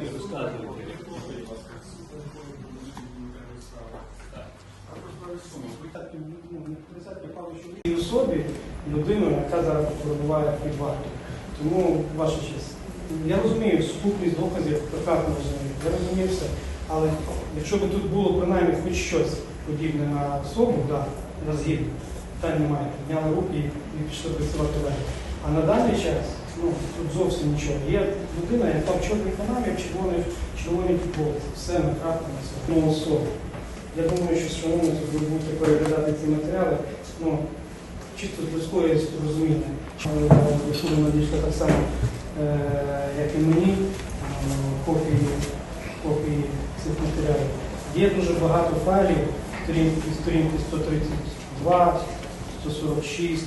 тільки розказуєте. І особі людину, яка зараз перебуває під вартою. Тому, ваша честь, я розумію, сукупність доказів прекрасно розумію, я розумію все. Але якщо б тут було принаймні хоч щось подібне на особу, да, я згідно, питань немає, підняли руки і пішли працювати далі. А на даний час ну, тут зовсім нічого. Є людина, яка в чорній панамі, в червоній, червоній футболці. Все накрапно на все. Ну, особа. Я думаю, що шановні тут ви будете переглядати ці матеріали, ну, чисто з людської розуміння. Якщо ви надійшли так само, е, як і мені, е, копії, копії цих матеріалів. Є дуже багато файлів, сторінки, сторінки 132, 146 е,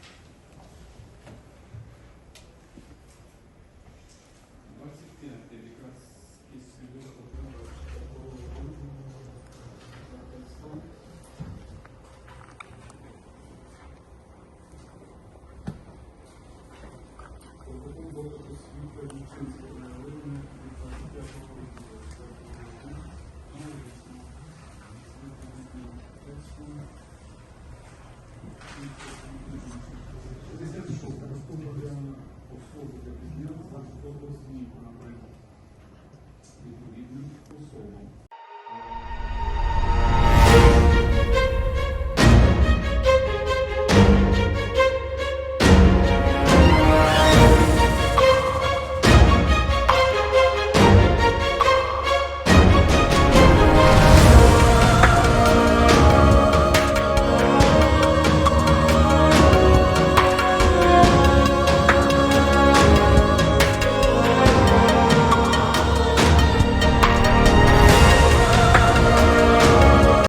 active because he's a beautiful member of the whole group. So we can go to this new traditions that we are living in because we have already been working on it. And it's not, it's not going to be flexible. This is a show, a full of conduzir para a liturgia do sol.